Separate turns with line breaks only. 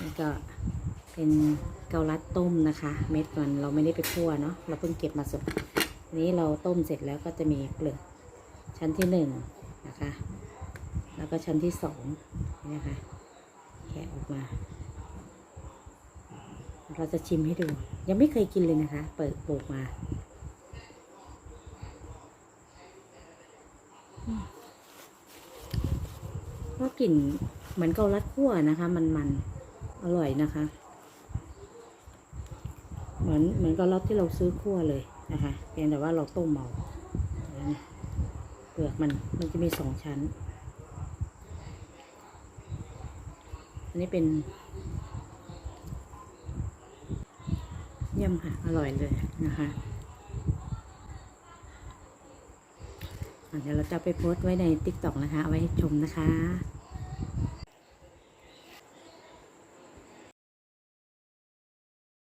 นี่ก็เป็นเกาลัดต้มนะคะ เม็ดมันเราไม่ได้ไปคั่วเนาะเราเพิ่งเก็บมาสดนี้เราต้มเสร็จแล้วก็จะมีเปลือกชั้นที่หนึ่งนะคะ แล้วก็ชั้นที่สองนี่นะคะแกะออกมา เราจะชิมให้ดู ยังไม่เคยกินเลยนะคะ เปิดโปกมาอืมก็กลิ่น เหมือนเกาลัดคั่วนะคะ มันมันอร่อยนะคะ เหมือนเหมือนเกาลัดที่เราซื้อคั่วเลยนะคะเพียงแต่ว่าเราต้มเมาเนี่ยเปลือกมันมันจะมีสองชั้น อันนี้เป็นเยี่ยมค่ะ อร่อยเลยนะคะอะเดี๋ยวเราจะไปโพสต์ไว้ใน t ิ k t o k นะคะ เอาไว้ให้ชมนะคะ